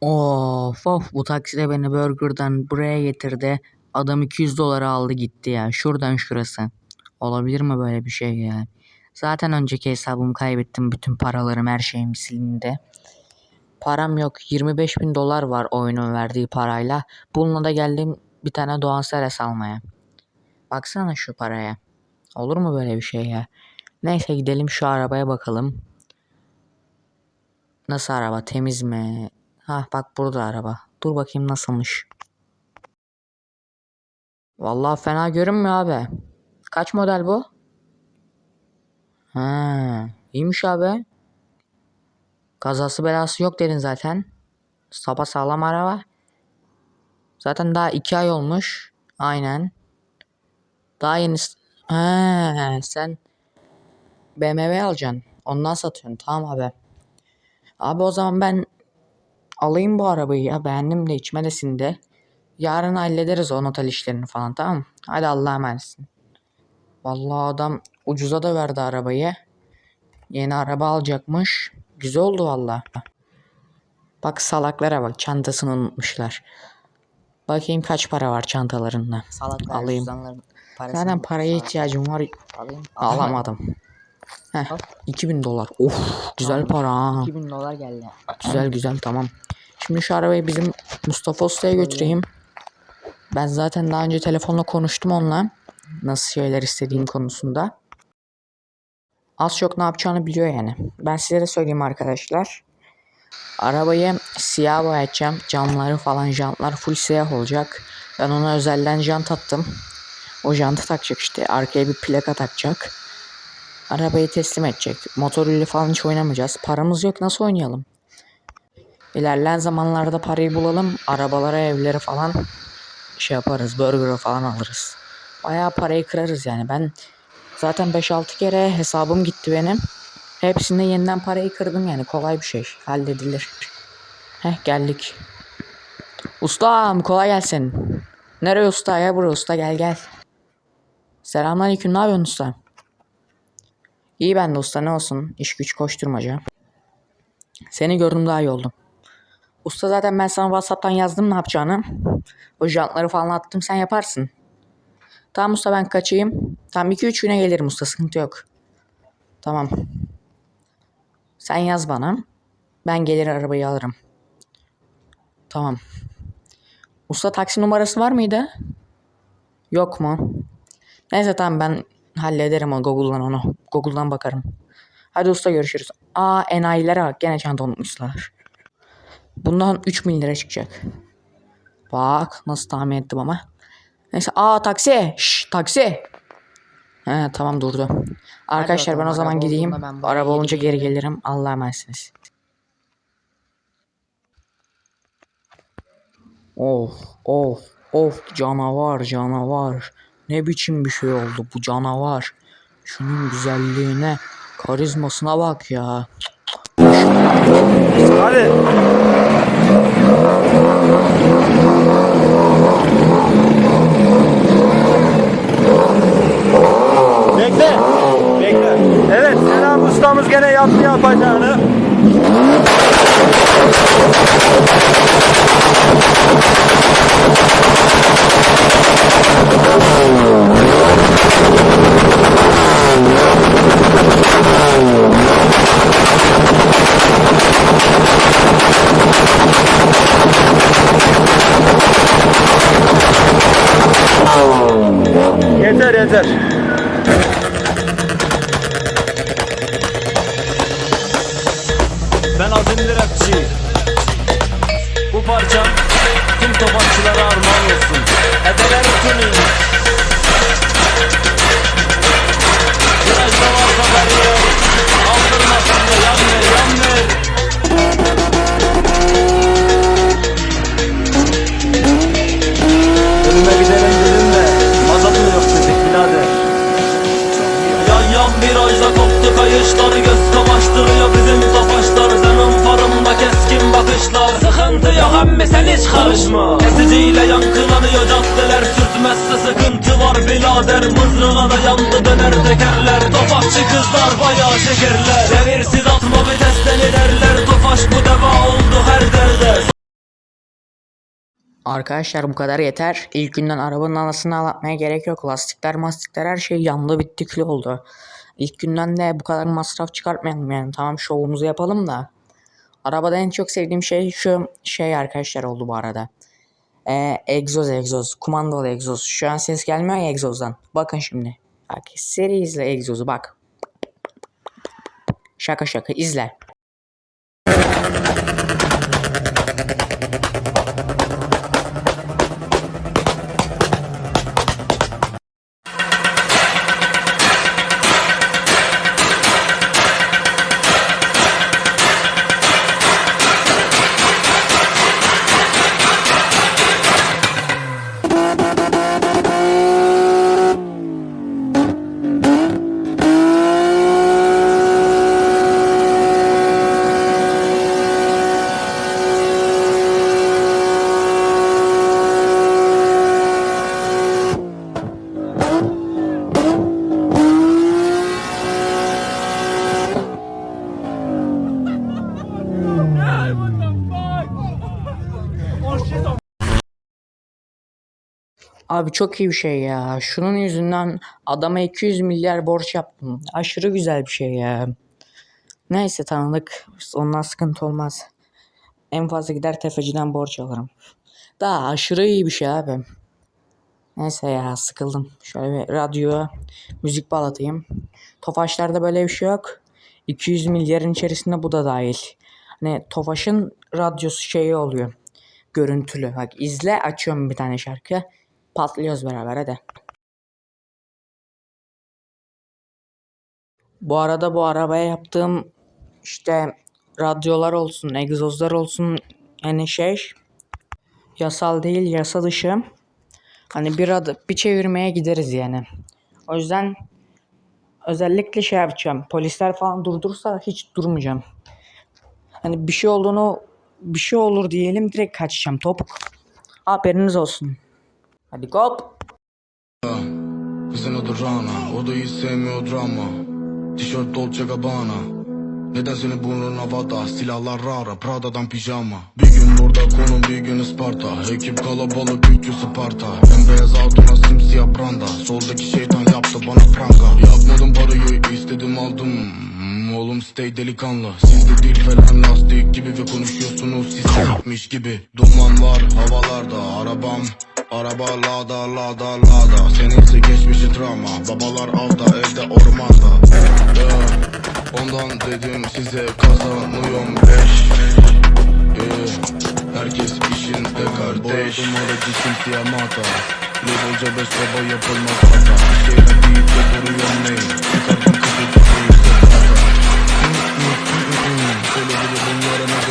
Of of bu takside beni Burger'dan buraya getirdi. Adam 200 dolara aldı gitti ya. Şuradan şurası. Olabilir mi böyle bir şey ya? Zaten önceki hesabımı kaybettim. Bütün paralarım her şeyim silindi. Param yok. 25 bin dolar var oyunun verdiği parayla. Bununla da geldim bir tane Doğan Seres almaya. Baksana şu paraya. Olur mu böyle bir şey ya? Neyse gidelim şu arabaya bakalım. Nasıl araba? Temiz mi? Ha bak burada araba. Dur bakayım nasılmış. Vallahi fena görünmüyor abi. Kaç model bu? Ha, iyiymiş abi. Kazası belası yok dedin zaten. Sapa sağlam araba. Zaten daha iki ay olmuş. Aynen. Daha yeni... Ha, sen BMW alacaksın. Ondan satıyorsun. Tamam abi. Abi o zaman ben alayım bu arabayı ya. Beğendim de içime de. Yarın hallederiz o notal işlerini falan tamam mı? Hadi Allah'a emanetsin. Vallahi adam ucuza da verdi arabayı. Yeni araba alacakmış. Güzel oldu vallahi. Bak salaklara bak çantasını unutmuşlar. Bakayım kaç para var çantalarında. Salaklar Alayım. Zaten paraya ihtiyacım var. alayım. Alamadım. Heh, Al. 2000 dolar. Of güzel para ha. 2000 dolar geldi. Güzel güzel tamam. Şimdi şu arabayı bizim Mustafa Usta'ya götüreyim. Ben zaten daha önce telefonla konuştum onunla. Nasıl şeyler istediğim konusunda. Az çok ne yapacağını biliyor yani. Ben size de söyleyeyim arkadaşlar. Arabayı siyah boyayacağım. Camları falan jantlar full siyah olacak. Ben ona özelden jant attım. O jantı takacak işte. Arkaya bir plaka takacak. Arabayı teslim edecek. Motoruyla falan hiç oynamayacağız. Paramız yok nasıl oynayalım? İlerleyen zamanlarda parayı bulalım. Arabalara, evlere falan şey yaparız. Burger'a falan alırız. Bayağı parayı kırarız yani. Ben zaten 5-6 kere hesabım gitti benim. Hepsinde yeniden parayı kırdım yani. Kolay bir şey. Halledilir. Heh geldik. Ustam kolay gelsin. Nereye usta ya buraya usta gel gel. Selamünaleyküm ne yapıyorsun usta? İyi ben de usta ne olsun iş güç koşturmaca. Seni gördüm daha iyi oldum. Usta zaten ben sana Whatsapp'tan yazdım ne yapacağını. O jantları falan attım sen yaparsın. Tamam usta ben kaçayım. Tamam 2-3 güne gelirim usta sıkıntı yok. Tamam. Sen yaz bana. Ben gelir arabayı alırım. Tamam. Usta taksi numarası var mıydı? Yok mu? Neyse tamam ben hallederim o Google'dan onu. Google'dan bakarım. Hadi usta görüşürüz. Aa enayilere bak gene çanta unutmuşlar. Bundan 3000 lira çıkacak. Bak nasıl tahmin ettim ama. Neyse aa taksi. Şş, taksi. He tamam durdu. Arkadaşlar ben bakalım, o zaman gideyim. ben Araba olunca geri gelirim. gelirim. Allah'a emanetsiniz. Of of of canavar canavar. Ne biçim bir şey oldu bu canavar. Şunun güzelliğine, karizmasına bak ya. Hadi. Bekle. Bekle. Evet Selam ustamız gene yaptı yapacağını. Kayışlar Göz kamaştırıyor bizim tofaşlar Senin farımda keskin bakışlar. Sıkıntı yok emmi sen hiç karışma. Kesiciyle yankılanıyor caddeler. Sürtmezse sıkıntı var birader. Mızrına da yandı döner tekerler. Tofaşçı kızlar bayağı şekerler. Devirsiz atma bir testeni derler Tofaş bu deva oldu her derde. Arkadaşlar bu kadar yeter. İlk günden arabanın anasını ağlatmaya gerek yok. Lastikler mastikler her şey yandı bitti kül oldu. İlk günden de bu kadar masraf çıkartmayalım yani. Tamam şovumuzu yapalım da. Arabada en çok sevdiğim şey şu şey arkadaşlar oldu bu arada. Ee, egzoz egzoz. Kumandalı egzoz. Şu an ses gelmiyor ya egzozdan. Bakın şimdi. Bak seri izle egzozu bak. Şaka şaka izle. Abi çok iyi bir şey ya. Şunun yüzünden adama 200 milyar borç yaptım. Aşırı güzel bir şey ya. Neyse tanıdık. Ondan sıkıntı olmaz. En fazla gider tefeciden borç alırım. Daha aşırı iyi bir şey abi. Neyse ya sıkıldım. Şöyle bir radyoya müzik bağlatayım. Tofaşlarda böyle bir şey yok. 200 milyarın içerisinde bu da dahil. Hani Tofaş'ın radyosu şeyi oluyor. Görüntülü. Bak izle açıyorum bir tane şarkı. Patlıyoruz beraber hadi. Bu arada bu arabaya yaptığım işte radyolar olsun, egzozlar olsun yani şey yasal değil yasa dışı. Hani bir adı bir çevirmeye gideriz yani. O yüzden özellikle şey yapacağım. Polisler falan durdursa hiç durmayacağım. Hani bir şey olduğunu bir şey olur diyelim direkt kaçacağım topuk. Haberiniz olsun. Hadi kop. Kızın adı o da hiç sevmiyor drama. Tişört Dolce Gabbana. Neden senin burnun havada, silahlar rara, Prada'dan pijama. Bir gün burada konum, bir gün Isparta. Ekip kalabalık, 300 Sparta. Bembeyaz altına simsiyah branda Soldaki şeytan yaptı bana pranga. Yakmadım parayı, istedim aldım. Hmm, Oğlum stay delikanlı. Sizde değil falan lastik gibi Ve konuşuyorsunuz. Siz yapmış gibi. Duman var havalarda, arabam Araba lada lada Seninse geçmişi travma Babalar avda evde ormanda. Yeah. Ondan dedim size kazanıyorum. Beş. Yeah. Herkes işinde kardeş. Boyadım aracı simsiyah mata Levelce beş baba yapılmaz hata şeyler deyip de duruyorum neyim Çıkardım kızı yüksek hata Söyle bile bunlara ne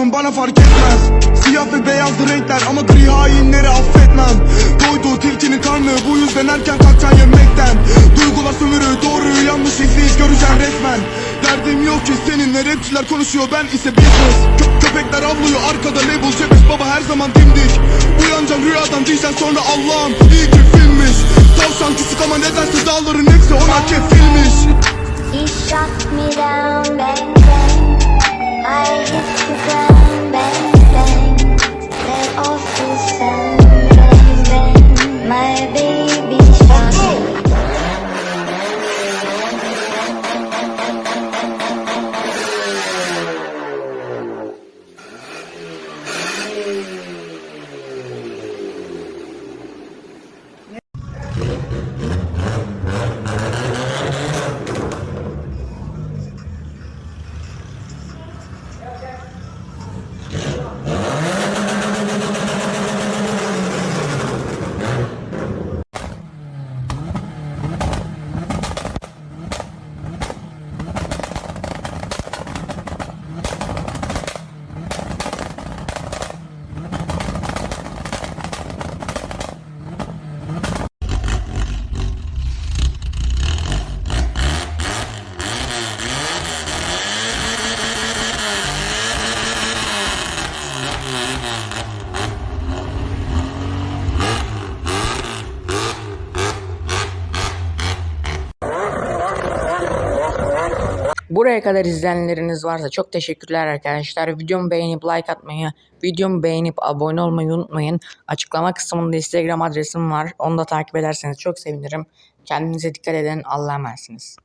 dursun bana fark etmez. Siyah ve beyazlı renkler ama gri hainleri affetmem. Doyduğu tilkinin karnı bu yüzden erken kalkacaksın yemekten. Duygular sömürü doğruyu yanlış izleyip göreceksin resmen. Derdim yok ki seninle rapçiler konuşuyor ben ise business. Kö- Köpekler avlıyor arkada label cebeş baba her zaman dimdik. Uyanacaksın rüyadan diyeceksin sonra Allah'ım iyi ki filmmiş. Tavşan küçük ama nedense dağların hepsi ona kefilmiş. He shot me down. My baby Buraya kadar izleyenleriniz varsa çok teşekkürler arkadaşlar. Videomu beğenip like atmayı, videomu beğenip abone olmayı unutmayın. Açıklama kısmında Instagram adresim var. Onu da takip ederseniz çok sevinirim. Kendinize dikkat edin. Allah'a emanetsiniz.